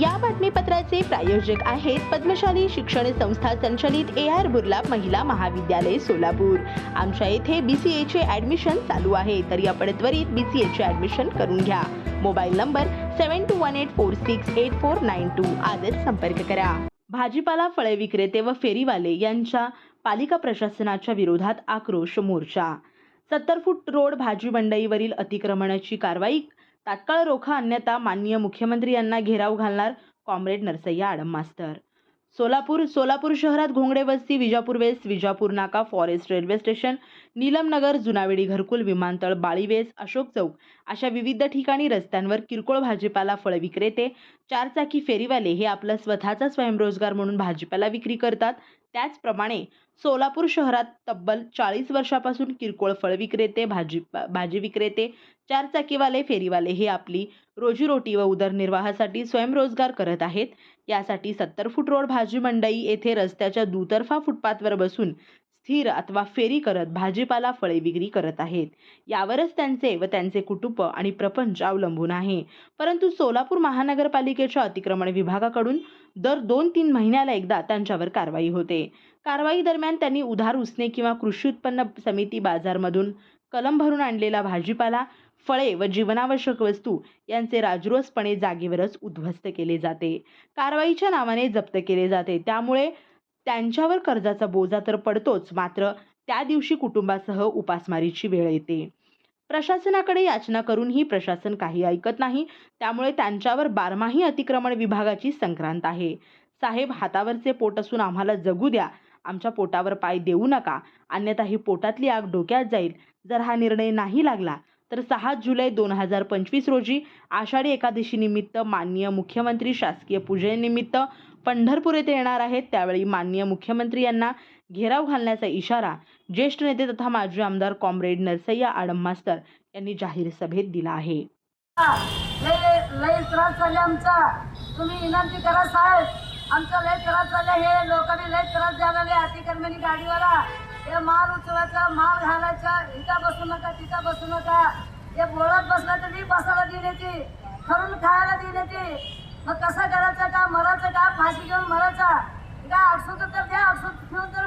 या बातमीपत्राचे प्रायोजक आहेत पद्मशाली शिक्षण संस्था संचलित ए आर बुर्ला महिला महाविद्यालय सोलापूर. आमच्या येथे बी सी एचे ॲडमिशन चालू आहे तरी आपण त्वरित बी सी एचे ॲडमिशन करून घ्या. Mobile number seven two one eight four six eight four nine two आजच संपर्क करा. भाजीपाला फळे विक्रेते व फेरीवाले यांच्या पालिका प्रशासनाच्या विरोधात आक्रोश मोर्चा. सत्तर फूट रोड भाजी मंडईवरील अतिक्रमणाची कारवाई तात्काळ रोखा अन्यथा माननीय मुख्यमंत्री यांना घेराव घालणार कॉम्रेड नरसय्या आडम मास्तर. सोलापूर सोलापूर शहरात घोंगडे वस्ती विजापूर वेस्ट विजापूर नाका forest railway station Neelamnagar Junavedi घरकुल विमानतळ बाळीवेस अशोक चौक अशा विविध ठिकाणी रस्त्यांवर किरकोळ भाजीपाला फळ विक्रेते चारचाकी फेरीवाले हे आपला स्वतःचा स्वयंरोजगार म्हणून भाजीपाला विक्री करतात. त्याचप्रमाणे सोलापूर शहरात तब्बल चाळीस वर्षापासून किरकोळ फळ विक्रेते भाजी भाजी विक्रेते चारचाकीवाले फेरीवाले हे आपली रोजीरोटी व उदरनिर्वाहासाठी स्वयंरोजगार करत आहेत. यासाठी सत्तर फूट रोड भाजी मंडई येथे रस्त्याच्या दुतर्फा फुटपाथवर बसून स्थिर अथवा फेरी करत भाजीपाला फळे विक्री करत आहेत. यावरच त्यांचे व त्यांचे कुटुंब आणि प्रपंच अवलंबून आहे. परंतु सोलापूर महानगरपालिकेच्या अतिक्रमण विभागाकडून दर दोन तीन महिन्याला एकदा त्यांच्यावर कारवाई होते. कारवाई दरम्यान त्यांनी उधार उसने किंवा कृषी उत्पन्न समिती बाजारमधून कलम भरून आणलेला भाजीपाला फळे व जीवनावश्यक वस्तू यांचे राजरोसपणे जागेवरच उद्ध्वस्त केले जाते. कारवाईच्या नावाने जप्त केले जाते. त्यामुळे त्यांच्यावर कर्जाचा बोजा तर पडतोच मात्र त्या दिवशी कुटुंबासह उपासमारीची वेळ येते. प्रशासनाकडे याचना करूनही प्रशासन काही ऐकत नाही. त्यामुळे त्यांच्यावर बारमाही अतिक्रमण विभागाची संक्रांत आहे. साहेब हातावरचे पोट असून आम्हाला जगू द्या. आमच्या पोटावर पाय देऊ नका. अन्यथा ही पोटातली आग डोक्यात जाईल. जर हा निर्णय नाही लागला तर सहा जुलै दोन हजार पंचवीस रोजी आषाढी एकादशीनिमित्त माननीय मुख्यमंत्री शासकीय पूजेनिमित्त पंढरपूर येथे येणार आहेत. त्यावेळी माननीय मुख्यमंत्री यांना घेराव घालण्याचा इशारा ज्येष्ठ नेते तथा माजी आमदार कॉम्रेड नरसय्या आडम मास्तर यांनी जाहीर सभेत दिला आहे. लय लय त्रास तुम्ही विनंती करा साहेब. आमचा लय त्रास हे लोकांनी लय त्रास द्यायला अतिक्रमणी गाडीवाला. ते माल उचलायचा माल घालायचा इथं बसू नका तिथं बसू नका. हे बोळत बसला तर मी बसायला देण्याची खरून खायला देण्याची. मग कसं करायचं का मरायचं का फाशी घेऊन मरायचा? का आठसूत तर द्या आठसूत घेऊन तर